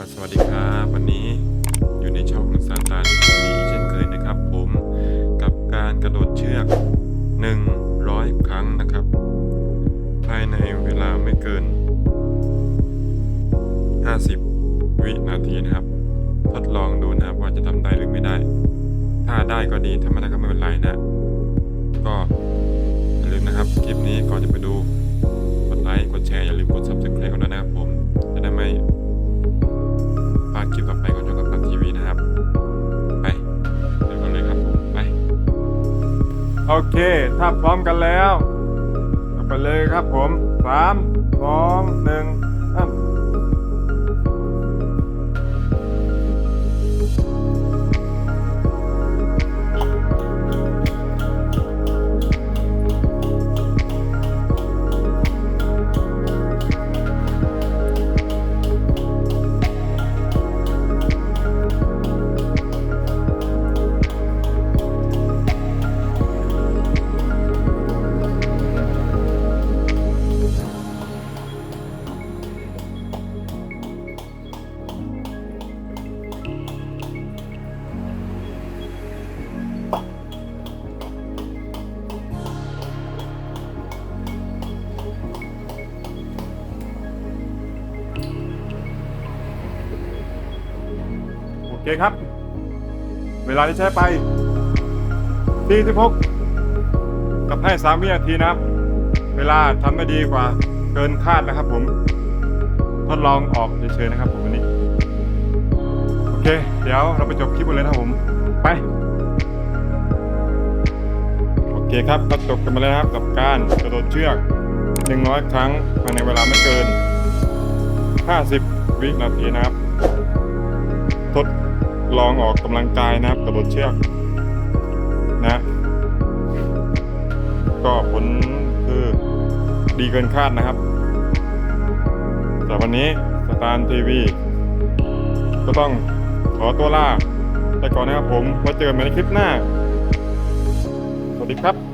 สวัสดีครับวันนี้อยู่ในช่องซาตานทีวีเช่นเคยนะครับ ผมกับการกระโดดเชือก 100 ครั้งนะครับ ภายในเวลาไม่เกิน 50 วินาทีนะครับ ทดลองดูนะครับว่าจะทำได้หรือไม่ได้ ถ้าได้ก็ดีถ้าไม่ได้ก็ไม่เป็นไรนะ โอเค ถ้าพร้อมกันแล้ว ไปเลยครับผมสามสองหนึ่ง เคครับ เวลาที่ใช้ไป46กับให้3วินาทีนะครับ เวลาทำได้ดีกว่าเกินคาดนะครับ ผม ทดลองออกเฉยๆนะครับ ผมวันนี้ โอเค เดี๋ยวเราไปจบคลิปกันเลยนะครับผม ไป โอเคครับก็จบกันมาแล้วครับ กับการกระโดดเชือก100 ครั้งภายในเวลาไม่เกิน 50 วินาทีนะครับ ทดลองออกกำลังกายนะครับกระโดดเชือกนะ ก็ผลคือดีเกินคาดนะครับแต่วันนี้สตาร์ทีวี ก็ต้องขอตัวลาไปก่อนนะครับผมไว้เจอกันใหม่ในคลิปหน้า สวัสดีครับ